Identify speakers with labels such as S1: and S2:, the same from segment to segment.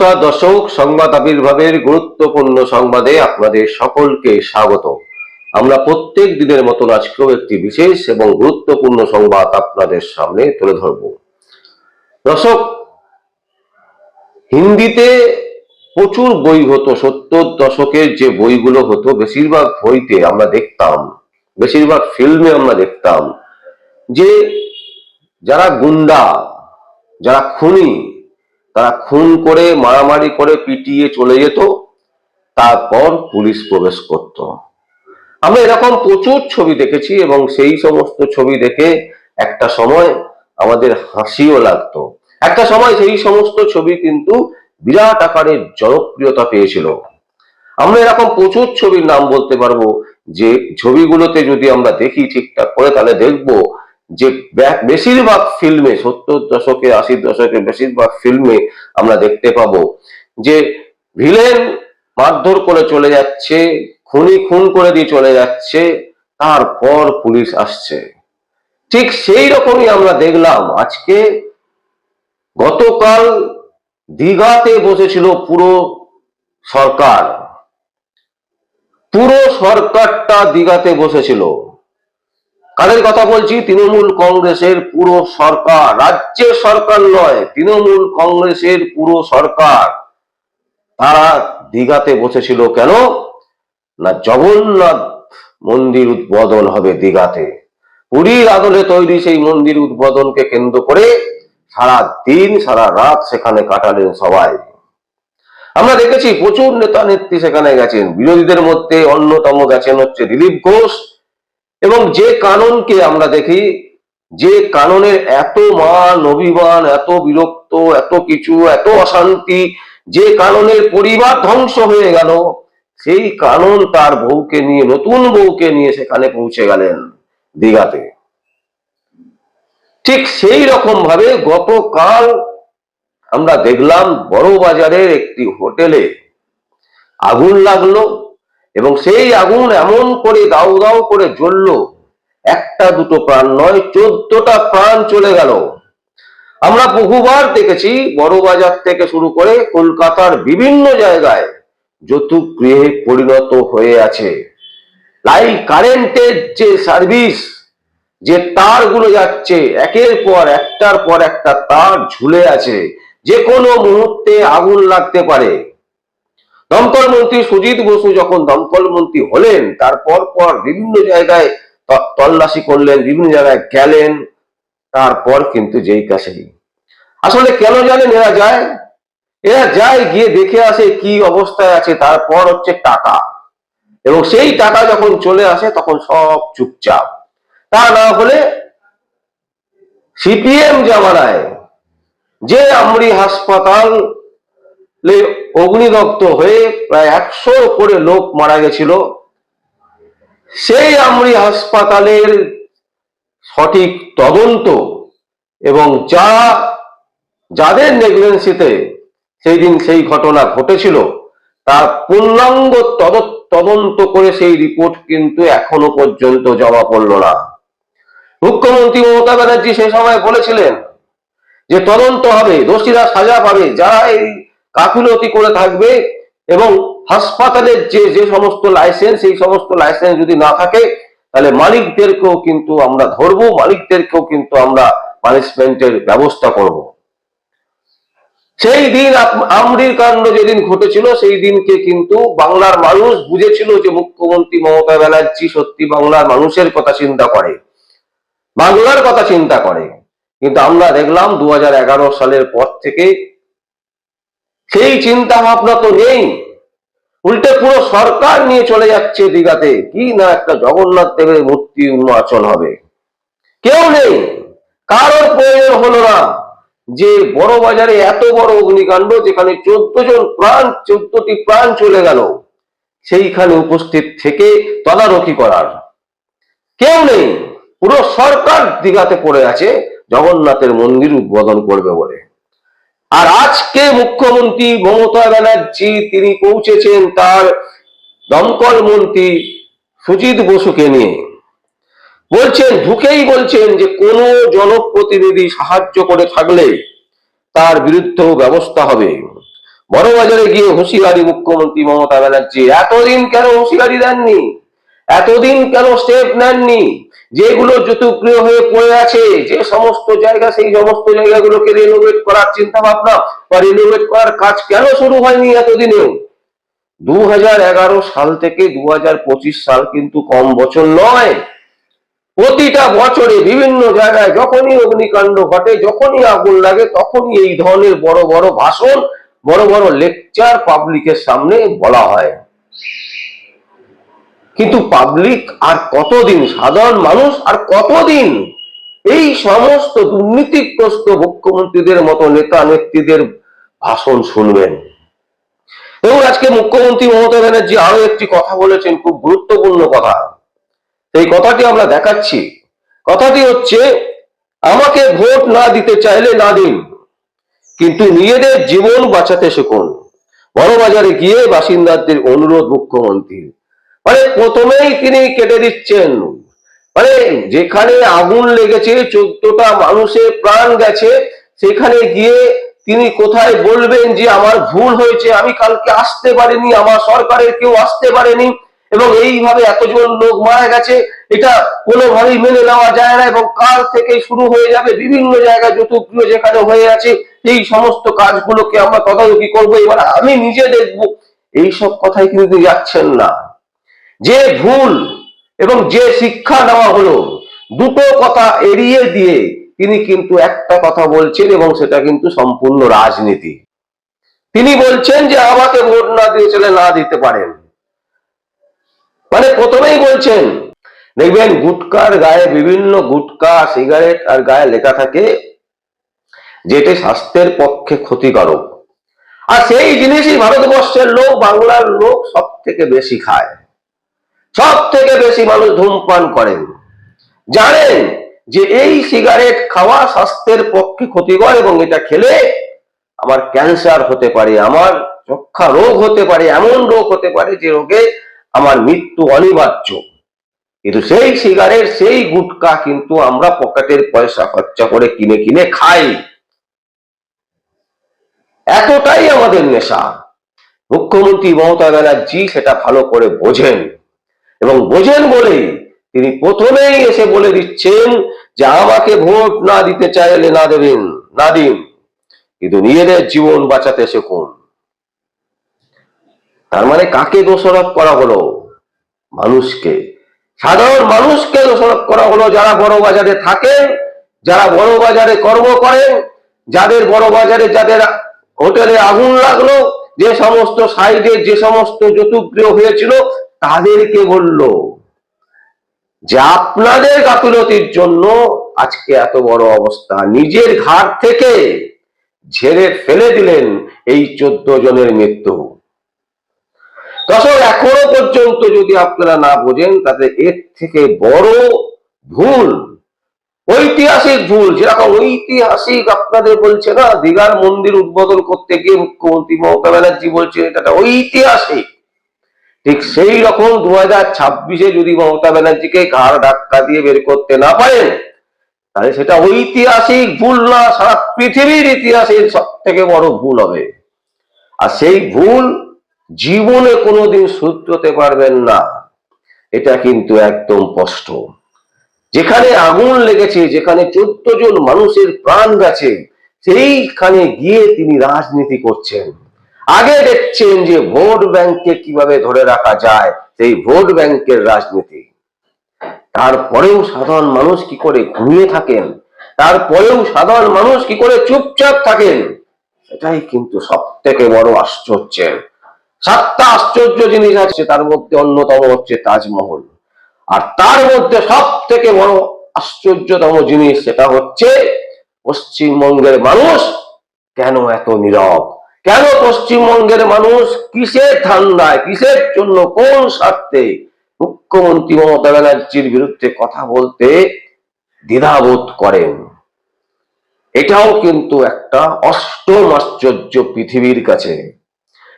S1: নমস্কার, দর্শক, সংবাদ আবির্ভাবের গুরুত্বপূর্ণ সংবাদে আপনাদের সকলকে স্বাগত আমরা প্রত্যেক দিনের মতন আজকেও একটি বিশেষ এবং গুরুত্বপূর্ণ সংবাদ আপনাদের সামনে তুলে ধরব। দর্শক, হিন্দিতে প্রচুর বই হতো, সত্তর দশকের যে বইগুলো হতো, বেশিরভাগ বইতে আমরা দেখতাম, বেশিরভাগ ফিল্মে আমরা দেখতাম যে যারা গুন্ডা, যারা খুনি তারা খুন করে, মারামারি করে পিটিয়ে চলে যেত, তারপর পুলিশ প্রবেশ করত। আমরা এরকম প্রচুর ছবি দেখেছি এবং সেই সমস্ত ছবি দেখে একটা সময় আমাদের হাসিও লাগতো। একটা সময় সেই সমস্ত ছবি কিন্তু বিরাট আকারে জনপ্রিয়তা পেয়েছিল। আমরা এরকম প্রচুর ছবির নাম বলতে পারব যে, ছবিগুলোতে যদি আমরা দেখি ঠিকঠাক করে, তাহলে দেখব যে বেশিরভাগ ফিল্মে সত্তর দশকে আশির দশকে বেশিরভাগ ফিল্মে আমরা দেখতে পাব যে ভিলেন মারধর করে চলে যাচ্ছে, খুনি খুন করে দিয়ে চলে যাচ্ছে, তারপর পুলিশ আসছে। ঠিক সেই রকমই আমরা দেখলাম আজকে। গতকাল দীঘাতে বসেছিল পুরো সরকার। পুরো সরকারটা দীঘাতে বসেছিল। কাদের কথা বলছি? তৃণমূল কংগ্রেসের পুরো সরকার। রাজ্যের সরকার নয়, তৃণমূল কংগ্রেসের পুরো সরকার। তারা দীঘাতে বসেছিল কেন? না জগন্নাথ মন্দির উদ্বোধন হবে দীঘাতে। পুরীর আদলে তৈরি সেই মন্দির উদ্বোধনকে কেন্দ্র করে সারা দিন, সারা রাত সেখানে কাটালেন সবাই। আমরা দেখেছি প্রচুর নেতা নেত্রী সেখানে গেছেন। বিরোধীদের মধ্যে অন্যতম গেছেন হচ্ছে দিলীপ ঘোষ। এবং যে কাননকে আমরা দেখি, যে কাননের এত মান অভিমান, এত বিরক্ত, এত কিছু, এত অশান্তি, যে কাননের পরিবার ধ্বংস হয়ে গেল, সেই কানন তার বউকে নিয়ে, নতুন বউকে নিয়ে সেখানে পৌঁছে গেলেন দীঘাতে। ঠিক সেই রকম ভাবে গতকাল আমরা দেখলাম বড় বাজারের একটি হোটেলে আগুন লাগল এবং সেই আগুন এমন করে দাউ দাউ করে জ্বললো। একটা দুটো প্রাণ নয়, চোদ্দটা প্রাণ চলে গেল। আমরা বহুবার দেখেছি, বড় বাজার থেকে শুরু করে কলকাতার বিভিন্ন জায়গায় যৌতুক গৃহে পরিণত হয়ে আছে। লাইভ কারেন্টের যে সার্ভিস, যে তারগুলো যাচ্ছে, একের পর একটার পর একটা তার ঝুলে আছে। যে কোনো মুহূর্তে আগুন লাগতে পারে। দমকল মন্ত্রী সুজিত বসু যখন দমকল মন্ত্রী হলেন তারপর পর বিভিন্ন জায়গায় তল্লাশি করলেন, বিভিন্ন জায়গায় গেলেন, তারপর কিন্তু যেই কাছেই আসলে কেন জানেন এরা যায়? এরা যায় গিয়ে দেখে আসে কি অবস্থায় আছে, তারপর হচ্ছে টাকা। এবং সেই টাকা যখন চলে আসে, তখন সব চুপচাপ। তা না হলে সিপিএম জামানায় যে আমরি হাসপাতাল অগ্নিদগ্ধ হয়ে প্রায় একশো করে লোক মারা গেছিল। সেই আমরি হাসপাতালের সঠিক তদন্ত এবং যা, যাদের নেগলেন্সিতে সেই দিন সেই ঘটনা ঘটেছিল, তার পূর্ণাঙ্গ তদ- তদন্ত করে সেই রিপোর্ট কিন্তু এখনও পর্যন্ত জমা পড়ল না। মুখ্যমন্ত্রী মমতা ব্যানার্জি সেই সময় বলেছিলেন যে তদন্ত হবে, দোষীরা সাজা পাবে, যারা এই কাফিলতি করে থাকবে এবং হাসপাতালের যে যে সমস্ত লাইসেন্স সেই সমস্ত লাইসেন্স যদি না থাকে, তাহলে মালিকদেরকেও কিন্তু আমরা ধরবো, মালিকদেরকেও কিন্তু আমরা পানিশমেন্টের ব্যবস্থা করব। সেই দিন আমরির কাণ্ড যেদিন ঘটেছিল, সেই দিনকে কিন্তু বাংলার মানুষ বুঝেছিল যে মুখ্যমন্ত্রী মমতা ব্যানার্জি সত্যি বাংলার মানুষের কথা চিন্তা করে, বাংলার কথা চিন্তা করে। কিন্তু আমরা দেখলাম দু হাজার এগারো সালের পর থেকে সেই চিন্তা ভাবনা তো নেই। উল্টে পুরো সরকার নিয়ে চলে যাচ্ছে দীঘাতে। কি না একটা জগন্নাথ দেবের মূর্তি উন্মোচন হবে। কেউ নেই। কারোর প্রয়োজন হলো না। যে বড় বাজারে এত বড় অগ্নিকাণ্ড যেখানে চোদ্দ জন প্রাণ, চোদ্দটি প্রাণ চলে গেল, সেইখানে উপস্থিত থেকে তদারকি করার। কেউ নেই। পুরো সরকার দীঘাতে পড়ে আছে। জগন্নাথের মন্দির উদ্বোধন করবে বলে। আর আজকে মুখ্যমন্ত্রী মমতা ব্যানার্জি, তিনি পৌঁছেছেন তার দমকল মন্ত্রী সুজিত বসুকে নিয়ে। বলছেন, ঢুকেই বলছেন যে কোনো জনপ্রতিনিধি সাহায্য করে থাকলে তার বিরুদ্ধেও ব্যবস্থা হবে। বড়বাজারে গিয়ে হুঁশিয়ারি মুখ্যমন্ত্রী মমতা ব্যানার্জি, এতদিন কেন হুঁশিয়ারি দেননি? এতদিন কেন স্টেপ নেননি? যেগুলো যুতুগৃহ হয়ে পড়ে আছে, যে সমস্ত জায়গা, সেই সমস্ত জায়গাগুলোকে রিনোভেট করার চিন্তা ভাবনা বা রিনোভেট করার কাজ কেন শুরু হয়নি এতদিনেও? দুই হাজার এগারো সাল থেকে দুই হাজার পঁচিশ সাল কিন্তু কম বছর নয়। প্রতিটা বছরে বিভিন্ন জায়গায় যখনই অগ্নিকাণ্ড ঘটে, যখনই আগুন লাগে, তখনই এই ধরনের বড় বড় ভাষণ, বড় বড় লেকচার পাবলিকের সামনে বলা হয়। কিন্তু পাবলিক আর কতদিন? সাধারণ মানুষ আর কতদিন? এই সমস্ত দুর্নীতিগ্রস্ত মুখ্যমন্ত্রীদের মতো নেতা নেত্রীদের ভাষণ শুনবেন। এবং আজকে মুখ্যমন্ত্রী মমতা ব্যানার্জি আরও একটি কথা বলেছেন, খুব গুরুত্বপূর্ণ কথা। এই কথাটি আমরা দেখাচ্ছি। কথাটি হচ্ছে, আমাকে ভোট না দিতে চাইলে না দিন, কিন্তু নিজেদের জীবন বাঁচাতে শিখুন। বড়বাজারে গিয়ে বাসিন্দাদের অনুরোধ মুখ্যমন্ত্রী মানে প্রথমেই তিনি কেটে দিচ্ছেন। মানে যেখানে আগুন লেগেছে, চোদ্দটা মানুষের প্রাণ গেছে, সেখানে গিয়ে তিনি কোথায় বলবেন যে আমার ভুল হয়েছে, আমি কালকে আসতে পারিনি, আমার সরকারের কেউ আসতে পারেনি, এবং এইভাবে এতজন লোক মারা গেছে, এটা কোনোভাবেই মেনে নেওয়া যায় না, এবং কাল থেকে শুরু হয়ে যাবে বিভিন্ন জায়গায় যতগুলো যেখানে হয়ে আছে, এই সমস্ত কাজগুলোকে আমরা তদারকি করব। এবার আমি নিজে দেখব, এইসব কথাই কিন্তু যাচ্ছেন না। যে ভুল এবং যে শিক্ষা নেওয়া হলো, দুটো কথা এড়িয়ে দিয়ে তিনি কিন্তু একটা কথা বলছেন এবং সেটা কিন্তু সম্পূর্ণ রাজনীতি। তিনি বলছেন যে আমাকে ভোট না দিয়ে চলে না দিতে পারেন। মানে প্রথমেই বলছেন, দেখবেন গুটকার গায়ে বিভিন্ন গুটকা, সিগারেট আর গায়ে লেখা থাকে, যেটি স্বাস্থ্যের পক্ষে ক্ষতিকারক। আর সেই জিনিসই ভারতবর্ষের লোক, বাংলার লোক সব থেকে বেশি খায়। সব থেকে বেশি মানুষ ধূমপান করেন জানেন যে এই সিগারেট খাওয়া স্বাস্থ্যের পক্ষে ক্ষতিকর এবং এটা খেলে আমার ক্যান্সার হতে পারে, আমার যক্ষা রোগ হতে পারে, এমন রোগ হতে পারে যে রোগে আমার মৃত্যু অনিবার্য। কিন্তু সেই সিগারেট, সেই গুটকা কিন্তু আমরা পকেটের পয়সা খরচা করে কিনে কিনে খাই। এতটাই আমাদের নেশা। মুখ্যমন্ত্রী মমতা ব্যানার্জি সেটা ভালো করে বোঝেন। এবং বোঝেন বলেই তিনি প্রথমেই এসে বলে দিচ্ছেন যে আমাকে ভোট না দিতে চাইলে না দেবেন, না দিন। কিন্তু নিজেদের জীবন বাঁচাতে শিখুন। তার মানে কাকে দোষারোপ করা হলো? মানুষকে। সাধারণ মানুষকে দোষারোপ করা হলো যারা বড় বাজারে থাকেন যারা বড় বাজারে কর্ম করেন যাদের বড় বাজারে যাদের হোটেলে আগুন লাগল, যে সমস্ত সাইডে যে সমস্ত যতুগৃহ হয়েছিল তাদেরকে বলল, যে আপনাদের গাফিলতির জন্য আজকে এত বড় অবস্থা। নিজের ঘাট থেকে ঝেড়ে ফেলে দিলেন এই চোদ্দ জনের মৃত্যু। দর্শক এখনও পর্যন্ত যদি আপনারা না বোঝেন, তাতে এর থেকে বড় ভুল, ঐতিহাসিক ভুল, যেরকম ঐতিহাসিক আপনাদের বলছে না, দীঘার মন্দির উদ্বোধন করতে গিয়ে মুখ্যমন্ত্রী মমতা ব্যানার্জি বলছে এটা ঐতিহাসিক ঠিক সেই রকম দু হাজার ছাব্বিশে যদি মমতা ব্যানার্জিকে ঘাড় ধাক্কা দিয়ে বের করতে না পারেন, তাহলে সেটা ঐতিহাসিক ভুল না, সারা পৃথিবীর ইতিহাসের সব থেকে বড় ভুল হবে। আর সেই ভুল জীবনে কোনোদিন শুধরতে পারবেন না, এটা কিন্তু একদম স্পষ্ট। যেখানে আগুন লেগেছে, যেখানে চোদ্দ জন মানুষের প্রাণ গেছে, সেইখানে গিয়ে তিনি রাজনীতি করছেন। আগে দেখছেন যে ভোট ব্যাংককে কীভাবে ধরে রাখা যায়, সেই ভোট ব্যাংকের রাজনীতি। তারপরেও সাধারণ মানুষ কি করে ঘুমিয়ে থাকেন? তারপরেও সাধারণ মানুষ কি করে চুপচাপ থাকেন? এটাই কিন্তু সব থেকে বড় আশ্চর্যের। সাতটা আশ্চর্য জিনিস আছে, তার মধ্যে অন্যতম হচ্ছে তাজমহল। আর তার মধ্যে সব থেকে বড় আশ্চর্যতম জিনিস সেটা হচ্ছে, পশ্চিমবঙ্গের মানুষ কেন এত নীরব? কেন পশ্চিমবঙ্গের মানুষ কিসের ঠান্ডায় কিসের জন্য, কোন স্বার্থে মুখ্যমন্ত্রী মমতা ব্যানার্জির বিরুদ্ধে কথা বলতে দ্বিধাবোধ করেন? এটাও কিন্তু একটা অষ্টম আশ্চর্য পৃথিবীর কাছে।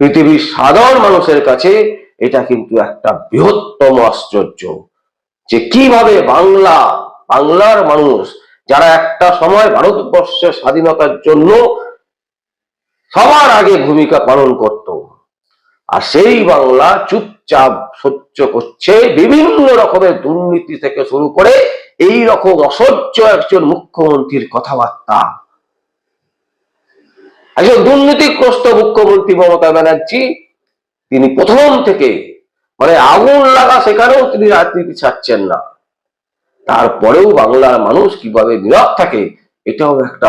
S1: পৃথিবীর সাধারণ মানুষের কাছে এটা কিন্তু একটা বৃহত্তম আশ্চর্য। যে কীভাবে বাংলা, বাংলার মানুষ যারা একটা সময় ভারতবর্ষের স্বাধীনতার জন্য সবার আগে ভূমিকা পালন করত। আর সেই বাংলা চুপচাপ সহ্য করছে, বিভিন্ন রকমের দুর্নীতি থেকে শুরু করে এই রকম অসহ্য একজন মুখ্যমন্ত্রীর কথাবার্তা। একজন দুর্নীতিগ্রস্ত মুখ্যমন্ত্রী মমতা ব্যানার্জি, তিনি প্রথম থেকে মানে আগুন লাগা সেখানেও তিনি রাজনীতি ছাড়ছেন না। তারপরেও বাংলার মানুষ কীভাবে নীরব থাকে এটাও একটা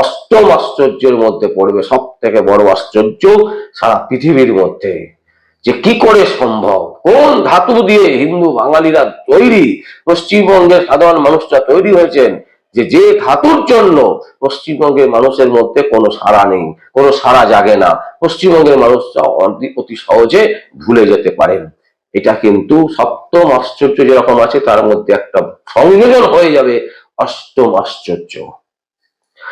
S1: অষ্টম আশ্চর্যের মধ্যে পড়বে সব থেকে বড় আশ্চর্য সারা পৃথিবীর মধ্যে। যে কি করে সম্ভব? কোন ধাতু দিয়ে হিন্দু বাঙালিরা তৈরি? পশ্চিমবঙ্গের সাধারণ মানুষরা তৈরি হয়েছেন যে যে ধাতুর জন্য পশ্চিমবঙ্গের মানুষের মধ্যে কোনো সাড়া নেই, কোনো সাড়া জাগে না। পশ্চিমবঙ্গের মানুষরা অতি সহজে ভুলে যেতে পারেন। এটা কিন্তু সপ্তম আশ্চর্য যেরকম আছে, তার মধ্যে একটা সংযোজন হয়ে যাবে অষ্টম আশ্চর্য।